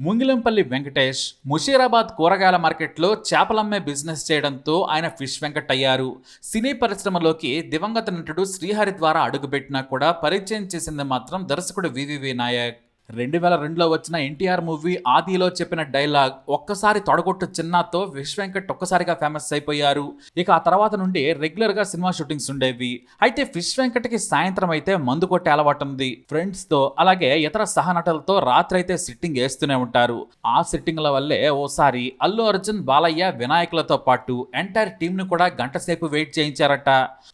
ముంగిలంపల్లి వెంకటేష్ ముషీరాబాద్ కూరగాయల మార్కెట్లో చేపలమ్మే బిజినెస్ చేయడంతో ఆయన ఫిష్ వెంకట్ అయ్యారు సినీ పరిశ్రమలోకి దివంగత నటుడు శ్రీహరి ద్వారా అడుగుపెట్టినా కూడా పరిచయం చేసింది మాత్రం దర్శకుడు వివివి నాయక్. రెండు వేల రెండులో వచ్చిన ఎన్టీఆర్ మూవీ ఆదిలో చెప్పిన డైలాగ్ ఒక్కసారి తొడగొట్టు చిన్నతో విష్ వెంకట్ ఒక్కసారిగా ఫేమస్ అయిపోయారు. ఇక ఆ తర్వాత నుండి రెగ్యులర్గా సినిమా షూటింగ్స్ ఉండేవి. అయితే ఫిష్ సాయంత్రం అయితే మందు కొట్టే అలవాటు ఉంది. ఫ్రెండ్స్తో అలాగే ఇతర సహనటులతో రాత్రి అయితే సిట్టింగ్ వేస్తూనే ఉంటారు. ఆ సిట్టింగ్ల వల్లే ఓసారి అల్లు అర్జున్ బాలయ్య వినాయకులతో పాటు ఎంటైర్ టీంను కూడా గంట సేపు వెయిట్ చేయించారట.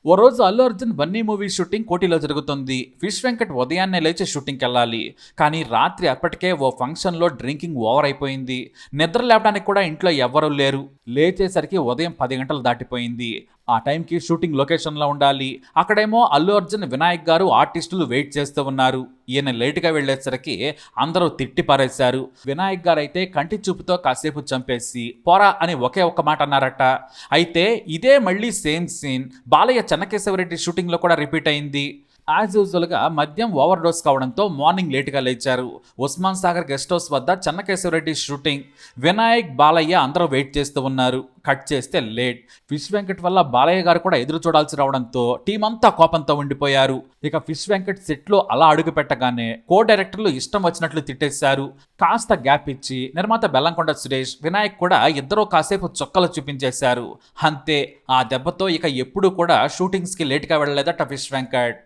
ఓ రోజు అల్లు అర్జున్ బన్నీ మూవీ షూటింగ్ కోటిలో జరుగుతుంది. ఫిష్ వెంకట్ ఉదయాన్నే లేచి షూటింగ్కి వెళ్ళాలి కానీ రాత్రి అప్పటికే ఓ ఫంక్షన్లో డ్రింకింగ్ ఓవర్ అయిపోయింది. నిద్ర లేవడానికి కూడా ఇంట్లో ఎవ్వరూ లేరు. లేచేసరికి ఉదయం పది గంటలు దాటిపోయింది. ఆ టైంకి షూటింగ్ లొకేషన్లో ఉండాలి. అక్కడేమో అల్లు అర్జున్ వినాయక్ గారు ఆర్టిస్టులు వెయిట్ చేస్తూ ఉన్నారు. ఈయన లేటుగా వెళ్ళేసరికి అందరూ తిట్టి పారేశారు. వినాయక్ గారు అయితే కంటి చూపుతో కాసేపు చంపేసి పోరా అని ఒకే ఒక్క మాట అన్నారట. అయితే ఇదే మళ్ళీ సేమ్ సీన్. బాలయ్య చెన్నకేశవరెడ్డి షూటింగ్లో కూడా రిపీట్ అయింది. యాజ్ యూజువల్గా మద్యం ఓవర్ డోస్ కావడంతో మార్నింగ్ లేట్గా లేచారు. ఉస్మాన్ సాగర్ గెస్ట్ హౌస్ వద్ద చెన్నకేశవరెడ్డి షూటింగ్ వినాయక్ బాలయ్య అందరూ వెయిట్ చేస్తూ ఉన్నారు. కట్ చేస్తే లేట్ ఫిష్ వెంకట్ వల్ల బాలయ్య గారు కూడా ఎదురు చూడాల్సి రావడంతో టీం అంతా కోపంతో ఉండిపోయారు. ఇక ఫిష్ వెంకట్ సెట్లో అలా అడుగు పెట్టగానే కో డైరెక్టర్లు ఇష్టం వచ్చినట్లు తిట్టేశారు. కాస్త గ్యాప్ ఇచ్చి నిర్మాత బెల్లంకొండ సురేష్ వినాయక్ కూడా ఇద్దరూ కాసేపు చొక్కలు చూపించేశారు. అంతే. ఆ దెబ్బతో ఇక ఎప్పుడూ కూడా షూటింగ్స్కి లేట్గా వెళ్ళలేదట ఫిష్ వెంకట్.